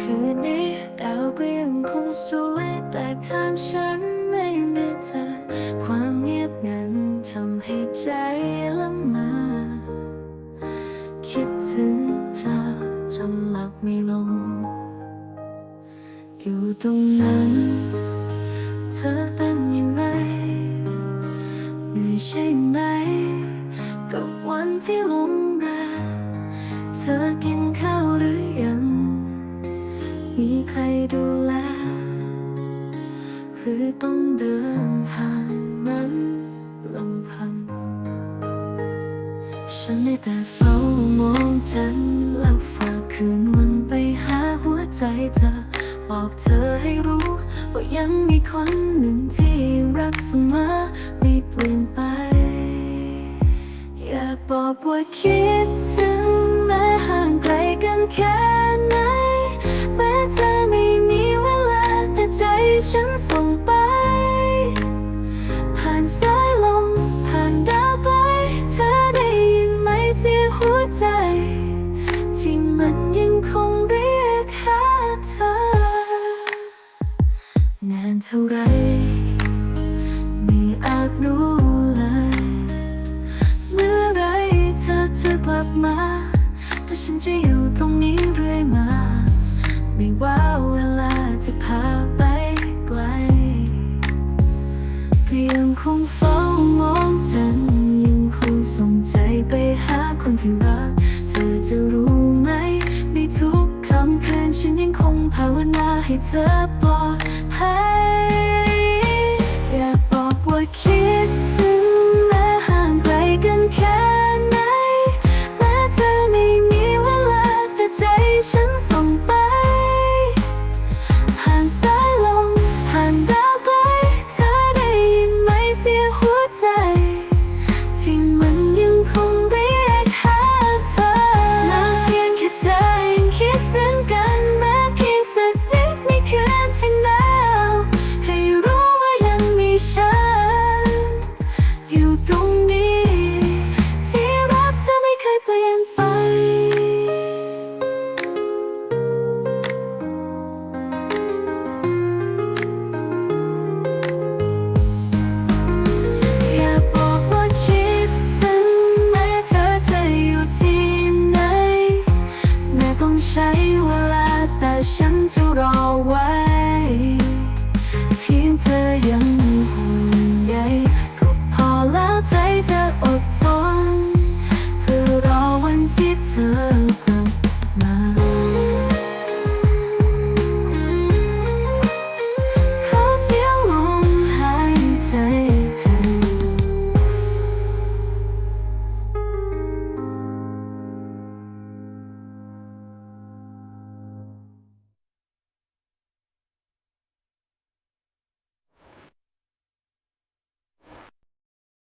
คืนนี้ดาวก็ยังคงสวยแต่ข้างฉันไม่มีเธอ ความเงียบงันทำให้ใจละเมาคิดถึงเธอจนหลับไม่ลง อยู่ตรงนั้น เธอเป็นยังไงเหนื่อยใช่ไหม กับวันที่ลมแรงเธอกินข้าวหรือ มีใครดูแล หรือต้องเดินห่างมันลำพัง ฉันได้แต่เฝ้ามองจันแล้วฝากคืนวันไปหาหัวใจเธอ บอกเธอให้รู้ ว่ายังมีคนหนึ่งที่รักเสมอไม่เปลี่ยนไป อยากบอกว่าคิดถึงแม้ห่างไกลกันแค่ ใจฉันส่งไป ผ่านสายลมผ่านดาวไกลเธอได้ยินไหมเสียงหัวใจ ที่มันยังคงเรียกหาเธอนานเท่าไรไม่อาจรู้เลย เมื่อไรเธอจะกลับมาแต่ฉันจะอยู่ตรงนี้เรื่อยมา ไม่ว่าเวลาจะพาไยังคงภาวนาให้เธอปลอดภัย ใช้เวลาแต่ฉันจะรอไว้เพียงเธอยัง